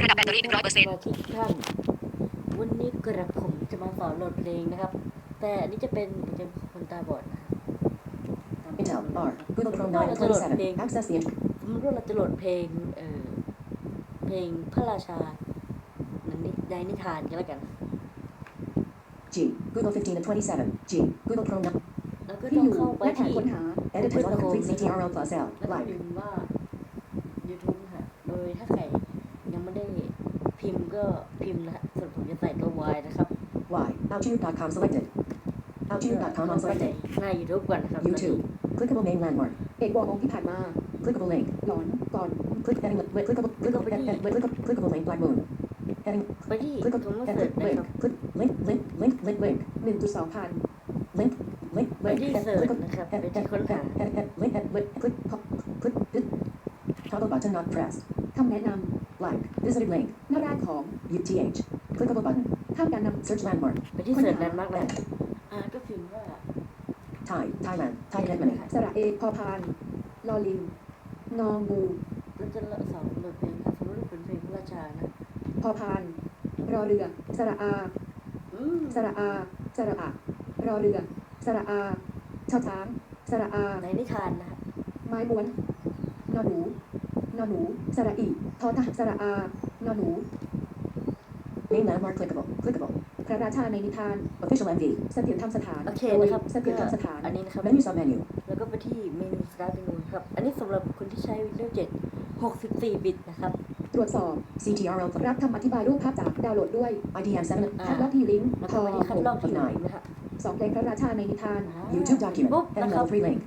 ระดับแบตเตอรี่100%สมาชิกทุกท่านวันนี้กระผมจะมาสอนโหลดเพลงนะครับ แต่อันนี้จะเป็นจะคนตาบอดนะครับ Intel R Google Chrome ว่าเราจะโหลดเพลง927 Access the int- สมมติว่าเราจะโหลดเพลงเอ่อเพลงพระราชาหนังนิในนิทานกันแล้วกัน G Google 15 of 27 G Google Chrome แล้วก็ที่ต้อองยู่เข้าไปและแถบที่ค้นหา Edit as auto complete CTRL plus L แล้วก็ like พิมพ์ว่า YouTube ค่ะ โดยถ้าใครยังไม่ได้ พิมพ์ก็พิมพ์นะฮะส่วนผมจะใส่ตัว Y นะครับ Y Outube.com selected Outube.com on เข้าไปใน selected หน้า YouTube ก่อนนะครับ YouTube Clickable main landmark เอกวอร์มองที่ผ่านมา Clickable link หลอนก่อน Click heading li- clickable clickable ed- ed- clickable clickable link black moon heading ไปที่ click คำว่า ed- เสิร์ช link นะครับ click link link link link link 1.2พัน link link ไป link ที่ ed- เสิร์ช click นะครับ ed- ไปที่ ed- ค้นหา ed- ed- link ed- link click co- click it- toggle button not pressed คำแนะน like visited link ำหน้าแรกของ UTH clickable button ห้ามการน search landmark ไปที่เสิร์ชนั้นมากเลยอ่าก็พิมพ์ว่า Thai Thailand Thai Germany ำสระเอพอพานลอลิงงองูเราจะสอนโหลดเพลงครับสมมติว่าเป็นเพลงพระราชานะพอพาน รอเรือ สระอาอืมสระอาสระอะรอเรือ สระอาชอช้าง สระอาในนิทานนะครับไม้ม้วนนอหนู นอหนูสระอีทอทหารสระอานอหนู main landmark clickable clickable พระราชาในนิทาน official MV เสถียรธรรมสถานโอเคโดยนะครับเสถียรธรรมสถานอันนี้นะครับ menu submenu แล้วก็ไปที่เมนู start menu ครับ อันนี้สำหรับคนที่ใช้ Windows 7 64 บิตนะครับ ตรวจสอบ CTRL รับคำอธิบายรูปภาพจากดาวน์โหลดด้วย IDM 7อ่าคัดลอกที่ลิงก์แล้วทก็อไปที่คัดลอกที่หไหกนนะฮะสองเพลงพระราชาในนิทานอ่า YouTube document ปุ๊บ heading นะครับ level 3 link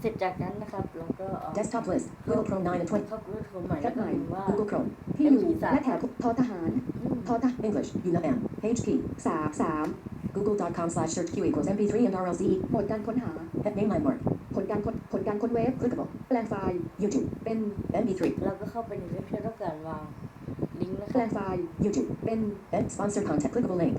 เสร็จจากนั้นนะครับเราก็เอา desktop list Google Chrome 9 and 20เข้า Google Chrome ใหม่แล้วก็พิมพ์ว่า Google Chrome ที่อยู่และแถบทอทหารอืมทอทหาร English UNAM page key สามสาม google.com slash search q equals mp3 and rlc หมวดการค้นหา head main landmark ผลการค้นผลการค้นเว็บ clickable แปลงไฟล์ YouTube เป็น mp3 เราก็เข้าไปในเว็บที่เราต้องการวางลิงก์นะคแปลรับงไฟล์ YouTube เป็น ed sponsor content clickable link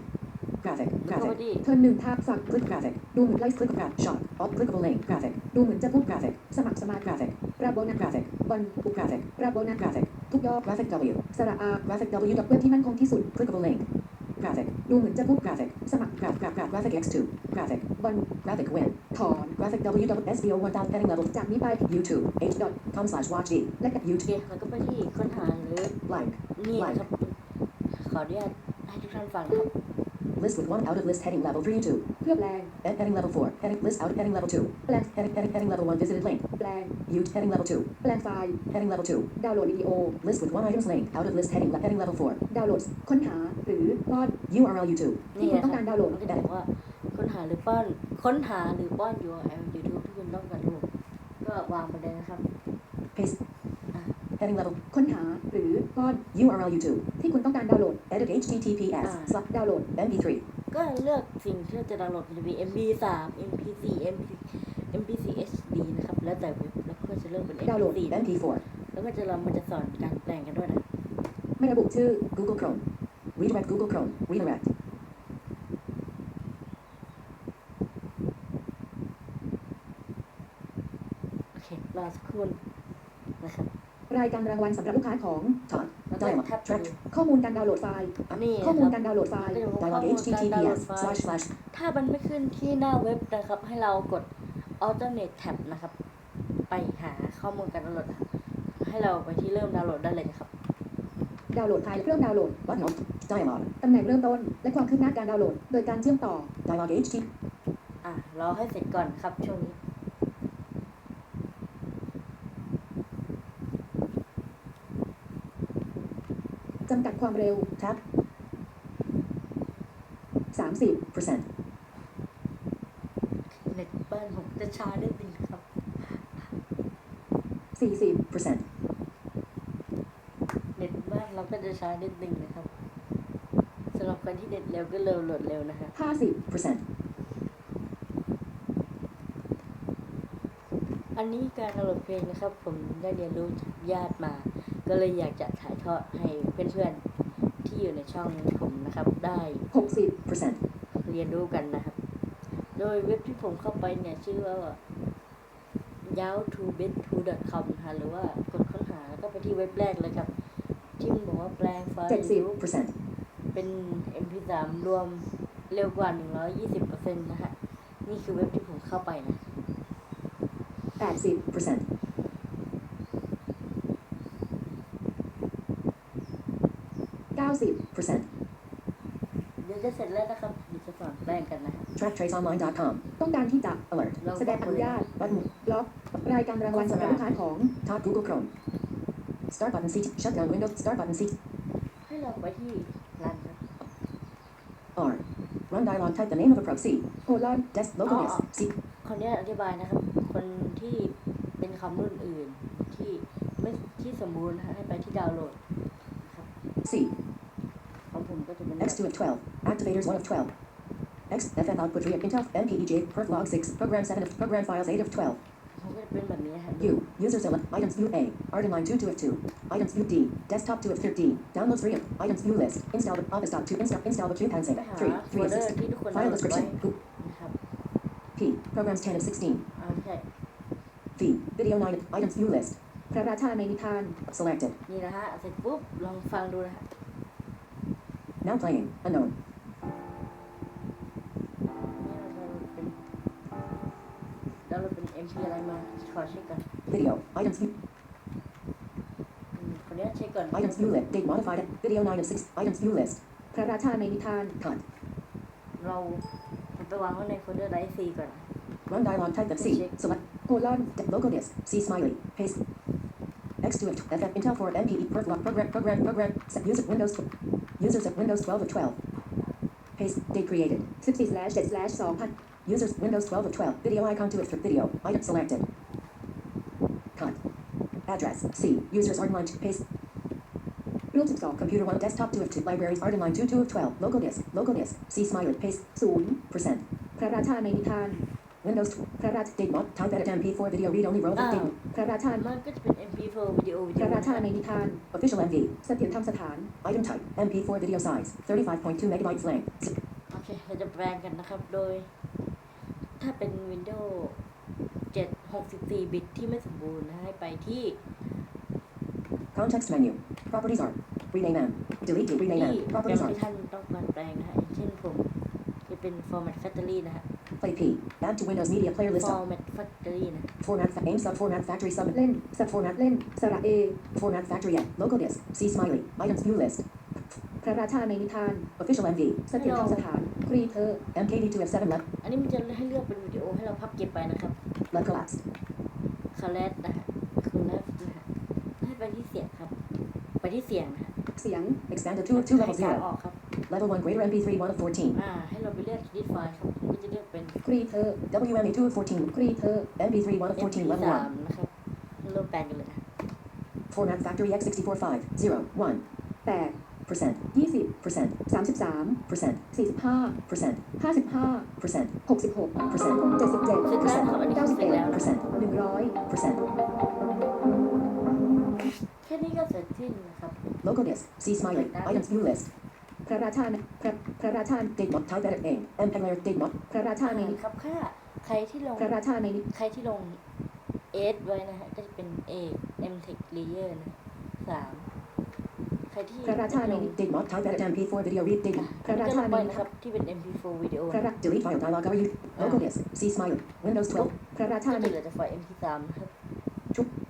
graphic แล้วก็ไป graphic ที่เทิร์นหนึ่งภาพสัก click graphic ดูเหมือนไลฟ์ click graph shot alt clickable link graphic ดูเหมือนจะพูด graphic สมัครสมาธิ graphic ราบโบนัส graphic บอล graphic ราบโบนัส graphic ทุกยอด graphic w สระอา graphic w กับเว็บที่มั่นคงที่สุด clickable link graphic ดูเหมือนจะพูด graphic สมัคร graph graph graph graphic x2 graphic บอล graphic win ถอน graphic w double sbo 1000 heading level จากนี้ไป youtube h.com slash watch d และกับโอ youtube เคเราก็ไปที่ค้นหาหรือ like นี่นะครับขออนุญาตให้ทุกท่านฟังนะครับ list with one out of list heading level for youtube เพื่อแปลง Ed- heading level 4 heading list out heading level 2 แปลง heading heading heading level 1 visited link แปลง Ute heading level 2 แปลงไฟล์ heading level 2 ดาวน์โหลดวิดีโอ list with one items link out of list heading heading level 4 ดาวน์โหลด ค้นหาหรือป้อน URL YouTube ที่นี่คุณนะต้องคการรับดาวน์โหลดมันก็จะบอกว่าค้นหาหรือป้อน ค้นหาหรือป้อน URL YouTube ที่คุณต้องการโหลดก็วางไปเลยนะครับ paste อะ heading level ค้นหาหรือป้อน URL YouTube ที่คุณต้องการดาวน์โหลด edit https อ่าสลับดาวน์โหลด mp3 ก็เลือกสิ่งที่เราจะดาวน์โหลดจะมี MB3 MP4 MP MP4 HD นะครับ แล้วแต่เว็บแล้วก็จะเลือกเป็น ดาวน์โหลด MP4 mp4 แล้วก็จะเรามันจะสอนการแปลงกันด้วยนะ ไม่ระบุชื่อ Google Chrome redirect Google Chrome redirect โอเครอสักครู่นะครับ รายการรางวัลสำหรับลูกค้าของ top แล้วก็ dialog แท็บ track ข้อมูลการดาวน์โหลดไฟล์นี่ข้อนะมูคลรับการดาวน์โหลดไฟล์ก็จะบอกว่า dialog ข้อมูลการดาวน์โหล https ดไฟ slash ล์ slash ถ้ามันไม่ขึ้นที่หน้าเว็บนะครับ ให้เรากด alternate tab นะครับ ไปหาข้อมูลการดาวน์โหลดนะครับให้เราไปที่เริ่มดาวน์โหลดได้เลยนะครับ ดาวน์โหลดไฟล์เริ่มดาวน์โหลด button alt dialog ตำแหน่งเริ่มต้น และความคืบหน้าการดาวน์โหลด โดยการเชื่อมต่อ dialog ht อะรอให้เสร็จก่อนครับช่วงนี้ จำกัดความเร็ว tab 30 percent เน็ตบ้านผมจะช้าได้ดีครับ40 percent เน็ตบ้านเราก็จะช้านิดนึงนะครับสำหรับคนที่เน็ตเร็วก็เร็วโหลดเร็วนะฮะ50 percent อันนี้การดาวน์โหลดเพลงนะครับ ผมได้เรียนรู้จากญาติมา ก็เลยอยากจะถ่ายทอดให้เพื่อนๆที่อยู่ในช่องผมนะครับ ได้ 60 percent เรียนรู้กันนะครับ โดยเว็บที่ผมเข้าไปเนี่ยชื่อว่า y a o t o b e t 2 com นะคะหรือว่ากดค้นหาแล้วก็ไปที่เว็บแรกเลยครับ ที่มันบอกว่าแปลงไฟล์เจ็ดสิบ percent เป็น MP3 รวมเร็วกว่า 120%นะฮะ นี่คือเว็บที่ผมเข้าไปนะแปดสิบ percent เก้าสิบ percent เดี๋ยวจะเสร็จแล้วนะครับเดี๋ยวจะสอนแปลงกันนะฮะ tracktraceonline.com ต้องการที่จะ alert เราแสดงอนุญาต button ล็อกรายการรางวัลสำหรับลูกค้าของ top Google Chrome start button seat shut down window start button seat ให้เราไปที่รันครับ R run dialog type the name of a proxy โคลอน desk local Oh, disk oh. C คนนี้อธิบายนะครับ คนที่เป็นคำรุ่นอื่นที่ไม่ที่สมบูรณ์นะฮะให้ไปที่ดาวน์โหลดนะครับ C ของผมก็จะเป็น X2 of 12 activators 1 of 12 X FM output read Intel MPEJ perf log 6 program 7 of program files 8 of 12ผมก็จะเป็นแบบนี้นะฮะ U user select items view A Ardenline 2 2 of 2 items view D desktop 2 of 13 downloads 3 of items view list install the office dot 2 install install the queue pan ไป save หา3โฟ3ล of เดอร์16ที่ทุกคน file ดาวน์โหลดไว้ description Group นะครับ P programs 10 of 16อ่าใช่ V video 9 of items view list พระราชาในนิทาน selected นี่นะฮะ เสร็จปุ๊บ ลองฟังดูนะฮะ now playing unknown นี่เราจะเป็นดาวน์โหลดเป็น MP อะไรมาขอเช็คก่อน video items view อืมขออนุญาตเช็คก่อน items view list date modified video 9 of 6 items view list พระราชาในนิทาน cut เราผมไปวางไว้ในโฟลเดอร์ไดซีก่อนนะ run dialog type of C select โคลอน D- local disk C smiley paste X2 of tw- FF Intel 4 MPE perf log program program program set user Windows tw- users of Windows 12 of 12 paste date created สิบสี่ slash เจ็ด slash สองพัน users Windows 12 of 12 video icon to it for video item selected cut address C users Ardenline to paste รูปสิบสอง computer 1 desktop 2 of 2 libraries Ardenline 2 2 of 12 local disk local disk C smiley paste ศูนย์ percent พระราชาในนิทาน Windows 12พระราช date mod type edit MP4 video read only row อ้าว date พระราชามันก็จะเป็น MP4 วิดีโอวิพดีโอระราชาในนิทาน official MV เสถียรธรรมสถาน item type MP4 video size 35.2 megabytes length โอเคเราจะแปลงกันนะครับโดย ถ้าเป็น Windows 7 64 บิตที่ไม่สมบูรณ์นะให้ไปที่ Context menu. Properties are rename M. Delete to rename ที่ M. โปรแกร Properties ม are ที่ท่านต้องการแปลงนะฮะอย่างเช่นผมจะเป็น Format Factory นะฮะ play P. Add to Windows Media Player list. of Format Factory นะ Format fa- aim sub format factory sub เล่นสับ format เล่นสระเอ format factory at local disk. C smiley. Items view list. พระราชาในนิทาน Official MV. เสถียรธรรมสถานครีเธอ MKV2 F7 left อันนี้มันจะให้เลือกเป็นวิดีโอให้เราพับเก็บไปนะครับ left collapsed. คาเลสนะฮะคือเลฟนะฮะให้ไปที่เสียงครับ ไปที่เสียงนะฮะเสียง Expanded 2 of 2 level ให้กางอ 0. อกครับ Level 1 greater MP3 1 of 14. อ่าให้เราไปเลือก edit file ครับผมก็จะเลือกเป็นครีเธอ WMA2 of 14. ครีเธอ MP3 1 of 14 level 3 1. นะครับเริ่มแปลงกันเลยนะ Format factory X645 0 1. แปด Percent. ยี่สิบ Percent. สามสิบสาม Percent. สี่สิบห้า Percent. ห้าสิบห้า Percent. หกสิบหก Percent. เจ็ดสิบเจ็ดเสร็จแล้วครับอันนี้เก้าสิบเสร็เอ็จดแล้วนะ Percent. หนึ่งร้อย Percent. แค่นี้ก็เสร็จสิ้นนะครับ Local disk. C smiley. Items view list. พระราชาในพระพระราชา Date mod. Type edit aim. MPEG layer. Date mod. พระราชาในนิครับค่าใครที่ลงพระราชาในนิใครที่ลงเอสไว้นะฮะก็จะเป็นเอก M Tech Layer นะสามใครที่พระราชาในนิ Date mod. Type edit MP4 video read. Date. พระราชาในนะครับที่เป็น MP4 วิดีโอพระรา Delete file. Dialog. Are you? Local disk. C smiley. Windows 12. พระราชาก็ในจะเหลือแต่ไฟล์ MP3 นะครับ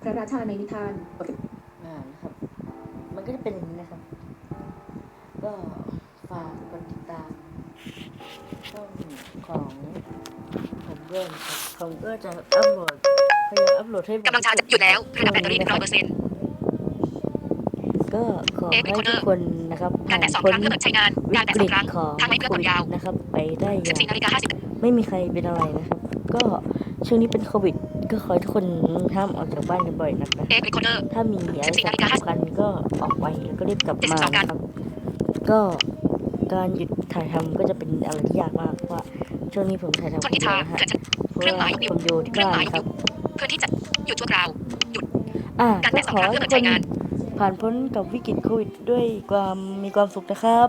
พระราชาในนิทานอ่านะครับ มันก็จะเป็นอย่างนี้นะครับก็ฝากกด ติดตามช่องของผมด้วยนะครับผมก็จะอัพโหลดพยายามอัพโหลดให้บ่อยกำลังชาร์จอยู่แล้วระดับแบตเตอรี่100%ก็ขอให้ทุกคนนะครับการผ่านแตะสองพ้คนรั้งเพื่อเปิดใช้งานวิการแตะกสฤองตครั้งของทางไว้เพื่อโคกดวิดยาวนะครับไปได้อย่าง14นาฬิกา50ไม่มีใครเป็นอะไรนะครับ ก็ช่วงนี้เป็นโควิด ก็ขอให้ทุกคนห้ามออกจากบ้านกันบ่อยนะครับเอ็กซ์รีคอร์เดอร์ถ้ามีอะไร14นาฬิกาสำคัญก็ออกไปแล้วก็รีบกลับมา72กันนะครับก็ การหยุดถ่ายทำก็จะเป็นอะไรที่ยากมากเพราะว่าช่วงนี้ผมถ่ายทำชคนนทิเดียวชานะฮะเกิดจากเพราะเครื่องหมาว่ายยกนิ้วผมอยู่ที่เครื่องบ้าหมานยยกคนิ้รับวเพื่อที่จะหยุดชั่วคราวอ่าการก็แตะสองขอครั้งให้เพื่ทุอกเปิดคใช้นงานผ่านพ้นกับวิกฤตโควิดด้วยความมีความสุขนะครับ